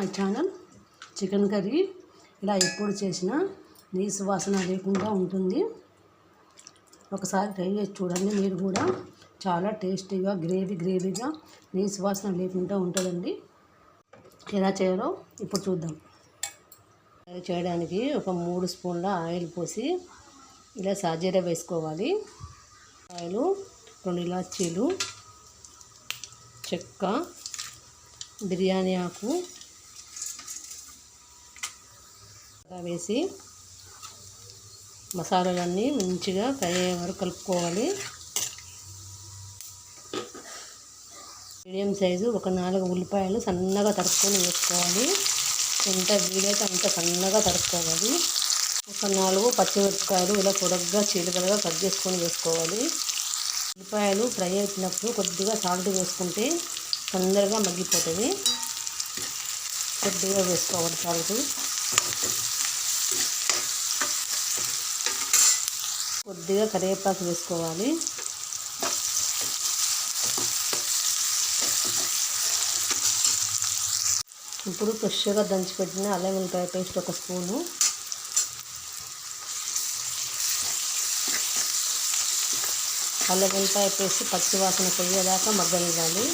My channel. Chicken curry ఇలా ఎప్పుడు చేసినా నీసు వాసన లేకుండా ఉంటుంది. ఒకసారి ట్రై చేసి చూడండి. మీరు కూడా చాలా టేస్టీగా గ్రేవీ గ్రేవీగా నీసు వాసన లేకుండా ఉంటుందండి. ఎలా చేయాలో ఇప్పుడు చూద్దాం. అది చేయడానికి ఒక మూడు స్పూన్ల ఆయిల్ పోసి ఇలా సాజీర వేసుకోవాలి. ఆయిల్ రెండు ఇలాచీలు చెక్క బిర్యానీ ఆకు వేసి మసాలాలన్నీ మంచిగా ఫ్రై అయ్యే వరకు కలుపుకోవాలి. మీడియం సైజు ఒక నాలుగు ఉల్లిపాయలు సన్నగా తరుపుకొని వేసుకోవాలి. ఎంత వీలైతే అంత సన్నగా తరుపుకోవాలి ఒక నాలుగు పచ్చిమిరపకాయలు ఇలా పొడగ్గా చీలకలుగా కట్ చేసుకొని వేసుకోవాలి. ఉల్లిపాయలు ఫ్రై అయినప్పుడు కొద్దిగా సాల్ట్ వేసుకుంటే తొందరగా మగ్గిపోతుంది. కొద్దిగా వేసుకోవాలి సాల్ట్. కొద్దిగా కరివేపాకు వేసుకోవాలి. ఇప్పుడు ఫ్రెష్గా దంచిపెట్టిన అల్లం వెల్లిపాయ పేస్ట్ ఒక స్పూను. అల్లం వెల్లిపాయ పేస్ట్ పచ్చి వాసన పోయేదాకా మగ్గనివ్వాలి.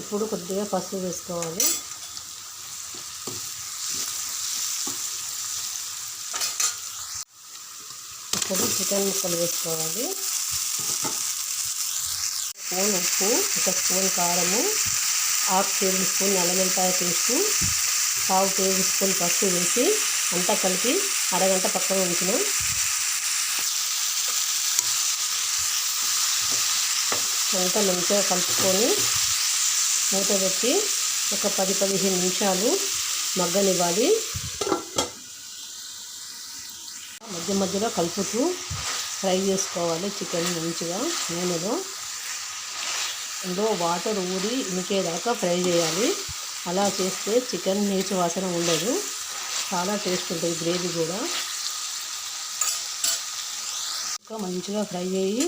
ఇప్పుడు కొద్దిగా పసుపు వేసుకోవాలి. ఇప్పుడు చికెన్ ముక్కలు వేసుకోవాలి. స్పూన్ ఉప్పు ఒక స్పూన్ కారము హాఫ్ టేబుల్ స్పూన్ అల్లమెల్లిపాయ పేస్టు పావు టేబుల్ స్పూన్ పసుపు వేసి అంతా కలిపి అరగంట పక్కన ఉంచినాం అంతా మంచిగా కలుపుకొని మూత పెట్టి ఒక పది పదిహేను నిమిషాలు మగ్గనివ్వాలి. మధ్య మధ్యలో కలుపుతూ ఫ్రై చేసుకోవాలి చికెన్ మంచిగా. నూనెలో ఇందులో వాటర్ ఊరి ఇంకేదాకా ఫ్రై చేయాలి. అలా చేస్తే చికెన్ నీచు వాసన ఉండదు. చాలా టేస్ట్ ఉంటుంది గ్రేవీ కూడా. ఇంకా మంచిగా ఫ్రై అయ్యి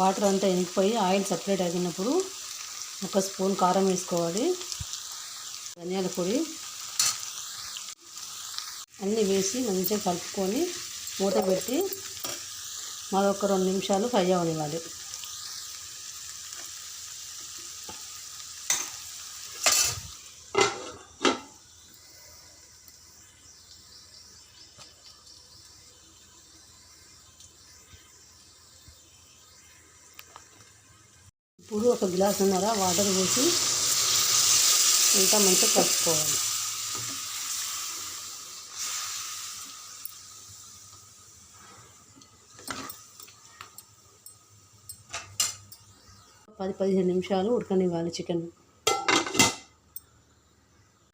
వాటర్ అంతా ఎండిపోయి ఆయిల్ సపరేట్ అయినప్పుడు ఒక స్పూన్ కారం వేసుకోవాలి. ధనియాల పొడి అన్నీ వేసి మంచిగా కలుపుకొని మూత పెట్టి మరొక రెండు నిమిషాలు ఫ్రై అవ్వనివ్వాలి ఇప్పుడు ఒక గ్లాసున్నర వాటర్ పోసి ఇంకా మంచిగా కలుపుకోవాలి. పది పదిహేను నిమిషాలు ఉడకనివ్వాలి చికెన్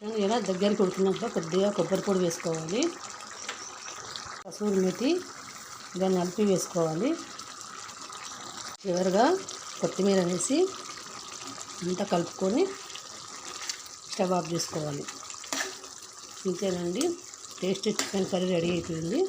చికెన్ ఇలా దగ్గరికి ఉడికినప్పుడు కొద్దిగా కొబ్బరి పొడి వేసుకోవాలి. కసూరి మెతి ఇలా నలిపి వేసుకోవాలి. చివరిగా కొత్తిమీర వేసి అంతా కలుపుకొని స్టవ్ ఆఫ్ చేసుకోవాలి. ఇంతేనండి. టేస్టీ చికెన్ కర్రీ రెడీ అయిపోయింది.